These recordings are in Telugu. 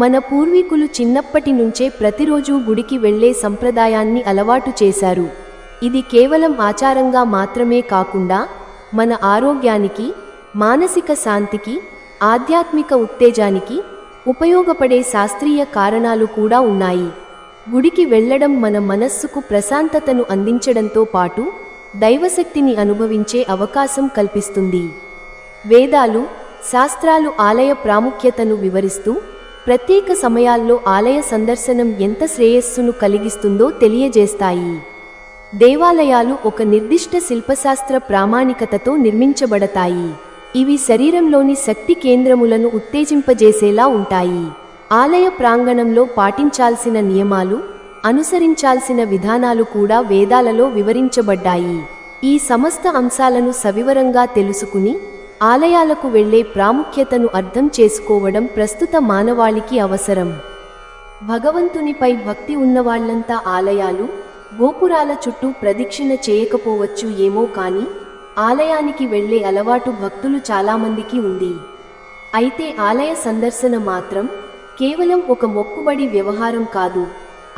మన పూర్వీకులు చిన్నప్పటి నుంచే ప్రతిరోజు గుడికి వెళ్ళే సంప్రదాయాన్ని అలవాటు చేశారు. ఇది కేవలం ఆచారంగా మాత్రమే కాకుండా మన ఆరోగ్యానికి మానసిక శాంతికి ఆధ్యాత్మిక ఉత్తేజానికి ఉపయోగపడే శాస్త్రీయ కారణాలు కూడా ఉన్నాయి. గుడికి వెళ్ళడం మన మనస్సుకు ప్రశాంతతను అందించడంతో పాటు దైవశక్తిని అనుభవించే అవకాశం కల్పిస్తుంది. వేదాలు శాస్త్రాలు ఆలయ ప్రాముఖ్యతను వివరిస్తూ ప్రత్యేక సమయాల్లో ఆలయ సందర్శనం ఎంత శ్రేయస్సును కలిగిస్తుందో తెలియజేస్తాయి. దేవాలయాలు ఒక నిర్దిష్ట శిల్పశాస్త్ర ప్రామాణికతతో నిర్మించబడతాయి. ఇవి శరీరంలోని శక్తి కేంద్రములను ఉత్తేజింపజేసేలా ఉంటాయి. ఆలయ ప్రాంగణంలో పాటించాల్సిన నియమాలు అనుసరించాల్సిన విధానాలు కూడా వేదాలలో వివరించబడ్డాయి. ఈ సమస్త అంశాలను సవివరంగా తెలుసుకుని ఆలయాలకు వెళ్ళే ప్రాముఖ్యతను అర్థం చేసుకోవడం ప్రస్తుత మానవాళికి అవసరం. భగవంతునిపై భక్తి ఉన్నవాళ్ళంతా ఆలయాలు గోపురాల చుట్టూ ప్రదక్షిణ చేయకపోవచ్చు ఏమో కానీ ఆలయానికి వెళ్ళే అలవాటు భక్తులు చాలామందికి ఉంది. అయితే ఆలయ సందర్శన మాత్రం కేవలం ఒక మొక్కుబడి వ్యవహారం కాదు.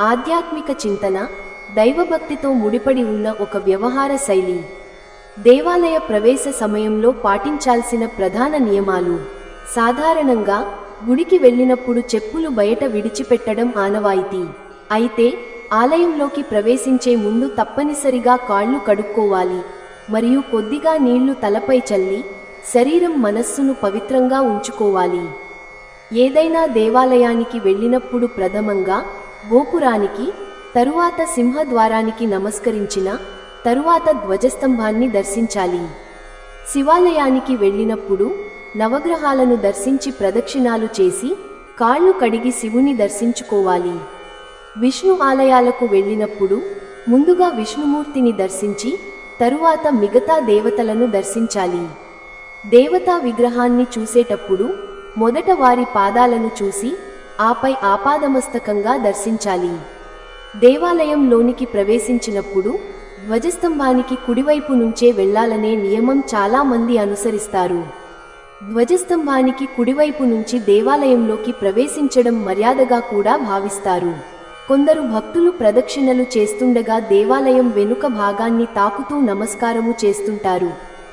ఆధ్యాత్మిక చింతన దైవభక్తితో ముడిపడి ఉన్న ఒక వ్యవహార శైలి. దేవాలయ ప్రవేశ సమయంలో పాటించాల్సిన ప్రధాన నియమాలు. సాధారణంగా గుడికి వెళ్ళినప్పుడు చెప్పులు బయట విడిచిపెట్టడం ఆనవాయితీ. అయితే ఆలయంలోకి ప్రవేశించే ముందు తప్పనిసరిగా కాళ్ళు కడుక్కోవాలి. మరియు కొద్దిగా నీళ్ళు తలపై చల్లి శరీరం మనస్సును పవిత్రంగా ఉంచుకోవాలి. ఏదైనా దేవాలయానికి వెళ్ళినప్పుడు ప్రథమంగా గోపురానికి తరువాత సింహద్వారానికి నమస్కరించిన తరువాత ధ్వజస్తంభాన్ని దర్శించాలి. శివాలయానికి వెళ్ళినప్పుడు నవగ్రహాలను దర్శించి ప్రదక్షిణాలు చేసి కాళ్ళు కడిగి శివుని దర్శించుకోవాలి. విష్ణు ఆలయాలకు వెళ్ళినప్పుడు ముందుగా విష్ణుమూర్తిని దర్శించి తరువాత మిగతా దేవతలను దర్శించాలి. దేవతా విగ్రహాన్ని చూసేటప్పుడు మొదట వారి పాదాలను చూసి ఆపై ఆపాదమస్తకంగా దర్శించాలి. దేవాలయంలోనికి ప్రవేశించినప్పుడు ధ్వజస్తంభానికి కుడివైపు నుంచే వెళ్ళాలనే నియమం చాలా మంది అనుసరిస్తారు. ధ్వజస్తంభానికి కుడివైపు నుంచి దేవాలయంలోకి ప్రవేశించడం మర్యాదగా కూడా భావిస్తారు. కొందరు భక్తులు ప్రదక్షిణలు చేస్తుండగా దేవాలయం వెనుక భాగాన్ని తాకుతూ నమస్కారము చేస్తుంటారు.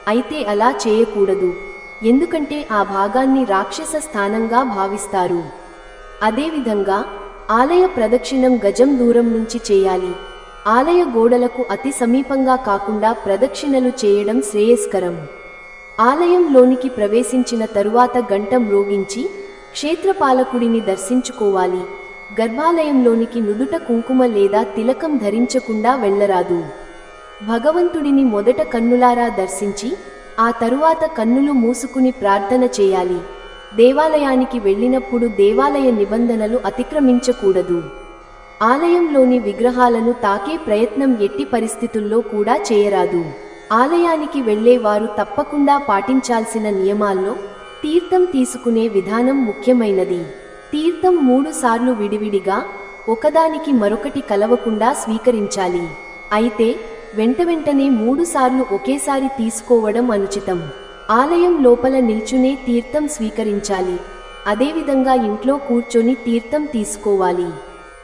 అయితే అలా చేయకూడదు. ఎందుకంటే ఆ భాగాన్ని రాక్షస స్థానంగా భావిస్తారు. అదేవిధంగా ఆలయ ప్రదక్షిణం గజం దూరం నుంచి చేయాలి. ఆలయ గోడలకు అతి సమీపంగా కాకుండా ప్రదక్షిణలు చేయడం శ్రేయస్కరం. ఆలయంలోనికి ప్రవేశించిన తరువాత గంట మ్రోగించి క్షేత్రపాలకుడిని దర్శించుకోవాలి. గర్భాలయంలోనికి నుదుట కుంకుమ లేదా తిలకం ధరించకుండా వెళ్ళరాదు. భగవంతుడిని మొదట కన్నులారా దర్శించి ఆ తరువాత కన్నులు మూసుకుని ప్రార్థన చేయాలి. దేవాలయానికి వెళ్ళినప్పుడు దేవాలయ నిబంధనలు అతిక్రమించకూడదు. ఆలయంలోని విగ్రహాలను తాకే ప్రయత్నం ఎట్టి పరిస్థితుల్లో కూడా చేయరాదు. ఆలయానికి వెళ్ళేవారు తప్పకుండా పాటించాల్సిన నియమాల్లో తీర్థం తీసుకునే విధానం ముఖ్యమైనది. తీర్థం మూడుసార్లు విడివిడిగా ఒకదానికి మరొకటి కలవకుండా స్వీకరించాలి. అయితే వెంట వెంటనే మూడుసార్లు ఒకేసారి తీసుకోవడం అనుచితం. ఆలయం లోపల నిల్చునే తీర్థం స్వీకరించాలి. అదేవిధంగా ఇంట్లో కూర్చొని తీర్థం తీసుకోవాలి.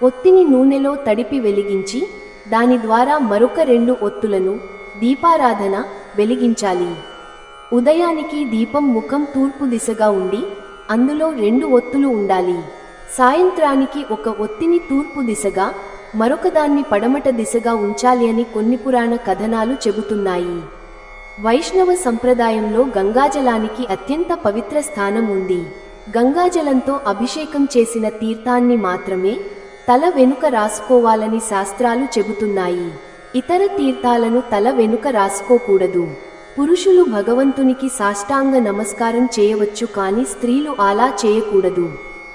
ఒత్తిని నూనెలో తడిపి వెలిగించి దాని ద్వారా మరొక రెండు ఒత్తులను దీపారాధన వెలిగించాలి. ఉదయానికి దీపం ముఖం తూర్పు దిశగా ఉండి అందులో రెండు ఒత్తులు ఉండాలి. సాయంత్రానికి ఒక ఒత్తిని తూర్పు దిశగా మరొకదాన్ని పడమట దిశగా ఉంచాలి అని కొన్ని పురాణ కథనాలు చెబుతున్నాయి. వైష్ణవ సంప్రదాయంలో గంగాజలానికి అత్యంత పవిత్ర స్థానం ఉంది. గంగాజలంతో అభిషేకం చేసిన తీర్థాన్ని మాత్రమే తల వెనుక రాసుకోవాలని శాస్త్రాలు చెబుతున్నాయి. ఇతర తీర్థాలను తల వెనుక రాసుకోకూడదు. పురుషులు భగవంతునికి సాష్టాంగ నమస్కారం చేయవచ్చు కానీ స్త్రీలు అలా చేయకూడదు.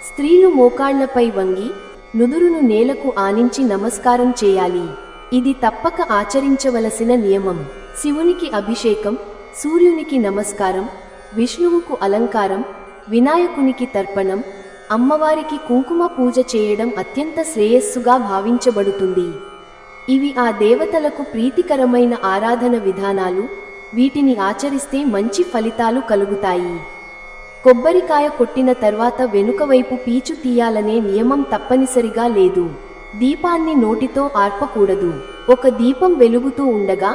స్త్రీలు మోకాళ్ళపై వంగి నుదురును నేలకు ఆనించి నమస్కారం చేయాలి. ఇది తప్పక ఆచరించవలసిన నియమం. శివునికి అభిషేకం సూర్యునికి నమస్కారం విష్ణువుకు అలంకారం వినాయకునికి తర్పణం అమ్మవారికి కుంకుమ పూజ చేయడం అత్యంత శ్రేయస్సుగా భావించబడుతుంది. ఇవి ఆ దేవతలకు ప్రీతికరమైన ఆరాధన విధానాలు వీటిని ఆచరిస్తే మంచి ఫలితాలు కలుగుతాయి. కొబ్బరికాయ కొట్టిన తర్వాత వెనుక వైపు పీచు తీయాలనే నియమం తప్పనిసరిగా లేదు. దీపాన్ని నోటితో ఆర్పకూడదు. ఒక దీపం వెలుగుతూ ఉండగా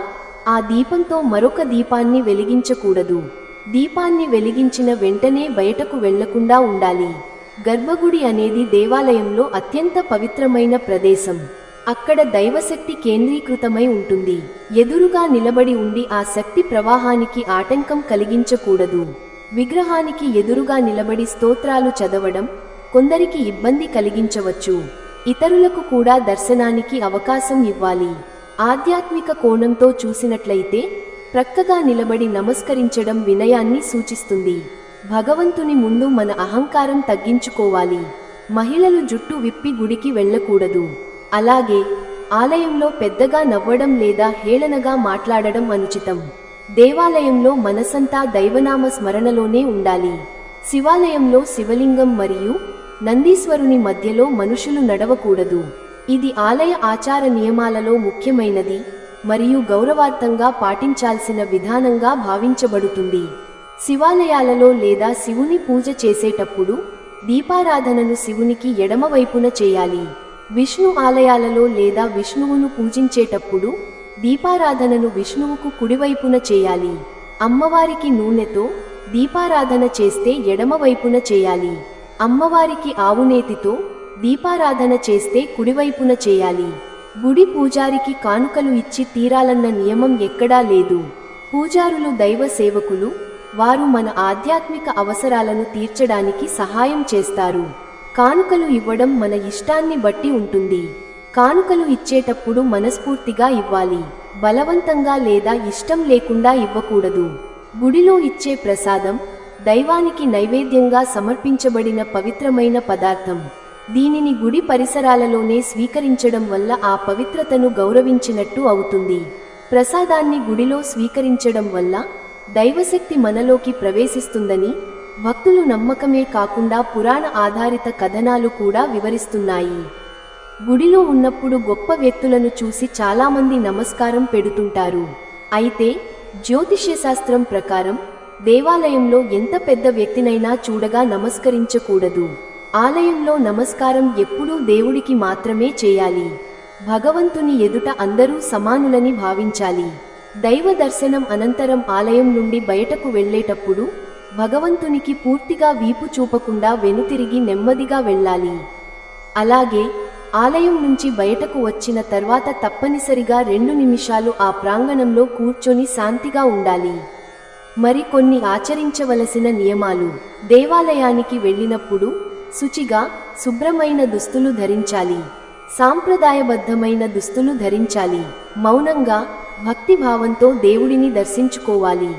ఆ దీపంతో మరొక దీపాన్ని వెలిగించకూడదు. దీపాన్ని వెలిగించిన వెంటనే బయటకు వెళ్ళకుండా ఉండాలి. గర్భగుడి అనేది దేవాలయంలో అత్యంత పవిత్రమైన ప్రదేశం. అక్కడ దైవశక్తి కేంద్రీకృతమై ఉంటుంది. ఎదురుగా నిలబడి ఉండి ఆ శక్తి ప్రవాహానికి ఆటంకం కలిగించకూడదు. విగ్రహానికి ఎదురుగా నిలబడి స్తోత్రాలు చదవడం కొందరికి ఇబ్బంది కలిగించవచ్చు. ఇతరులకు కూడా దర్శనానికి అవకాశం ఇవ్వాలి. ఆధ్యాత్మిక కోణంతో చూసినట్లయితే ప్రక్కగా నిలబడి నమస్కరించడం వినయాన్ని సూచిస్తుంది. భగవంతుని ముందు మన అహంకారం తగ్గించుకోవాలి. మహిళలు జుట్టు విప్పి గుడికి వెళ్ళకూడదు. అలాగే ఆలయంలో పెద్దగా నవ్వడం లేదా హేళనగా మాట్లాడడం అనుచితం. దేవాలయంలో మనసంతా దైవనామ స్మరణలోనే ఉండాలి. శివాలయంలో శివలింగం మరియు నందీశ్వరుని మధ్యలో మనుషులు నడవకూడదు. ఇది ఆలయ ఆచార నియమాలలో ముఖ్యమైనది మరియు గౌరవార్థంగా పాటించాల్సిన విధానంగా భావించబడుతుంది. శివాలయాలలో లేదా శివుని పూజ చేసేటప్పుడు దీపారాధనను శివునికి ఎడమవైపున చేయాలి. విష్ణు ఆలయాలలో లేదా విష్ణువును పూజించేటప్పుడు దీపారాధనను విష్ణువుకు కుడివైపున చేయాలి. అమ్మవారికి నూనెతో దీపారాధన చేస్తే ఎడమవైపున చేయాలి. అమ్మవారికి ఆవునేతితో దీపారాధన చేస్తే కుడివైపున చేయాలి. గుడి పూజారికి కానుకలు ఇచ్చి తీరాలన్న నియమం ఎక్కడా లేదు. పూజారులు దైవ సేవకులు వారు మన ఆధ్యాత్మిక అవసరాలను తీర్చడానికి సహాయం చేస్తారు. కానుకలు ఇవ్వడం మన ఇష్టాన్ని బట్టి ఉంటుంది. కానుకలు ఇచ్చేటప్పుడు మనస్ఫూర్తిగా ఇవ్వాలి. బలవంతంగా లేదా ఇష్టం లేకుండా ఇవ్వకూడదు. గుడిలో ఇచ్చే ప్రసాదం దైవానికి నైవేద్యంగా సమర్పించబడిన పవిత్రమైన పదార్థం. దీనిని గుడి పరిసరాలలోనే స్వీకరించడం వల్ల ఆ పవిత్రతను గౌరవించినట్టు అవుతుంది. ప్రసాదాన్ని గుడిలో స్వీకరించడం వల్ల దైవశక్తి మనలోకి ప్రవేశిస్తుందని భక్తులు నమ్మకమే కాకుండా పురాణ ఆధారిత కథనాలు కూడా వివరిస్తున్నాయి. గుడిలో ఉన్నప్పుడు గొప్ప వ్యక్తులను చూసి చాలామంది నమస్కారం పెడుతుంటారు. అయితే జ్యోతిష్య శాస్త్రం ప్రకారం దేవాలయంలో ఎంత పెద్ద వ్యక్తినైనా చూడగా నమస్కరించకూడదు. ఆలయంలో నమస్కారం ఎప్పుడూ దేవుడికి మాత్రమే చేయాలి. భగవంతుని ఎదుట అందరూ సమానులని భావించాలి. దైవ దర్శనం అనంతరం ఆలయం నుండి బయటకు వెళ్ళేటప్పుడు భగవంతునికి పూర్తిగా వీపు చూపకుండా వెనుతిరిగి నెమ్మదిగా వెళ్ళాలి. అలాగే ఆలయం నుంచి బయటకు వచ్చిన తర్వాత తప్పనిసరిగా రెండు నిమిషాలు ఆ ప్రాంగణంలో కూర్చొని శాంతిగా ఉండాలి. మరికొన్ని ఆచరించవలసిన నియమాలు. దేవాలయానికి వెళ్ళినప్పుడు శుచిగా శుభ్రమైన దుస్తులు ధరించాలి. సాంప్రదాయబద్ధమైన దుస్తులు ధరించాలి. మౌనంగా భక్తిభావంతో దేవుడిని దర్శించుకోవాలి.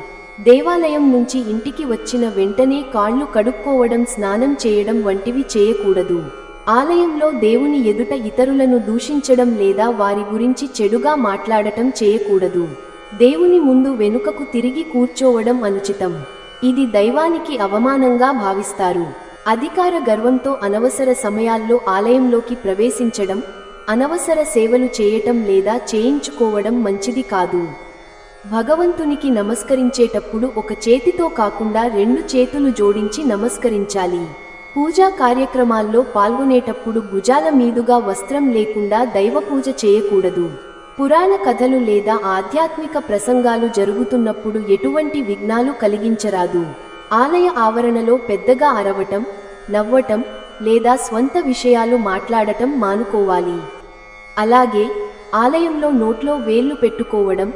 దేవాలయం నుంచి ఇంటికి వచ్చిన వెంటనే కాళ్ళు కడుక్కోవడం స్నానం చేయడం వంటివి చేయకూడదు. ఆలయంలో దేవుని ఎదుట ఇతరులను దూషించడం లేదా వారి గురించి చెడుగా మాట్లాడటం చేయకూడదు. దేవుని ముందు వెనుకకు తిరిగి కూర్చోవడం అనుచితం. ఇది దైవానికి అవమానంగా భావిస్తారు. అధికార గర్వంతో అనవసర సమయాల్లో ఆలయంలోకి ప్రవేశించడం అనవసర సేవలు చేయటం లేదా చేయించుకోవడం మంచిది కాదు. భగవంతునికి నమస్కరించేటప్పుడు ఒక చేతితో కాకుండా రెండు చేతులు జోడించి నమస్కరించాలి. పూజా కార్యక్రమాల్లో పాల్గొనేటప్పుడు భుజాల మీదుగా వస్త్రం లేకుండా దైవ పూజ చేయకూడదు. పురాణ కథలు లేదా ఆధ్యాత్మిక ప్రసంగాలు జరుగుతున్నప్పుడు ఎటువంటి విఘ్నాలు కలిగించరాదు. ఆలయ ఆవరణలో పెద్దగా అరవటం నవ్వటం లేదా స్వంత విషయాలు మాట్లాడటం మానుకోవాలి. అలాగే ఆలయంలో నోట్లో వేళ్ళు పెట్టుకోవడం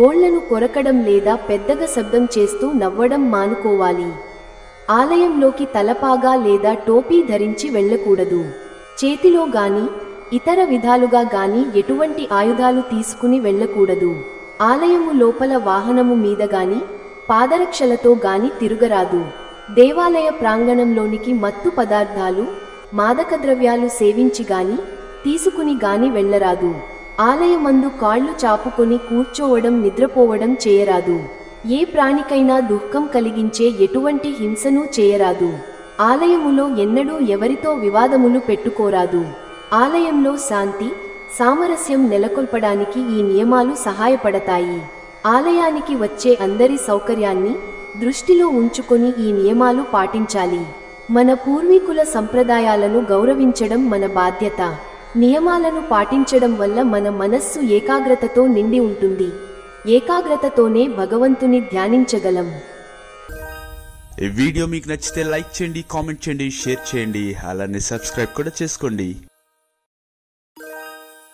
గోళ్ళను కొరకడం లేదా పెద్దగా శబ్దం చేస్తూ నవ్వడం మానుకోవాలి. ఆలయంలోకి తలపాగా లేదా టోపీ ధరించి వెళ్ళకూడదు. చేతిలో గాని ఇతర విధాలుగా గాని ఎటువంటి ఆయుధాలు తీసుకుని వెళ్ళకూడదు. ఆలయము లోపల వాహనము మీద గాని పాదరక్షలతో గాని తిరుగరాదు. దేవాలయ ప్రాంగణంలోనికి మత్తు పదార్థాలు మాదక ద్రవ్యాలు సేవించి గాని తీసుకుని గాని వెళ్ళరాదు. ఆలయమందు కాళ్ళు చాపుకొని కూర్చోవడం నిద్రపోవడం చేయరాదు. ఏ ప్రాణికైనా దుఃఖం కలిగించే ఎటువంటి హింసను చేయరాదు. ఆలయములో ఎన్నడూ ఎవరితో వివాదములు పెట్టుకోరాదు. ఆలయంలో శాంతి సామరస్యం నెలకొల్పడానికి ఈ నియమాలు సహాయపడతాయి. ఆలయానికి వచ్చే అందరి సౌకర్యాన్ని దృష్టిలో ఉంచుకొని ఈ నియమాలు పాటించాలి. మన పూర్వీకుల సంప్రదాయాలను గౌరవించడం మన బాధ్యత. నియమాలను పాటించడం వల్ల మన మనస్సు ఏకాగ్రతతో నిండి ఉంటుంది. ఏకాగ్రతతోనే భగవంతుని ధ్యానించగలం. ఈ వీడియో మీకు నచ్చితే లైక్ చేయండి కామెంట్ చేయండి షేర్ చేయండి అలానే సబ్స్క్రైబ్ కూడా చేసుకోండి.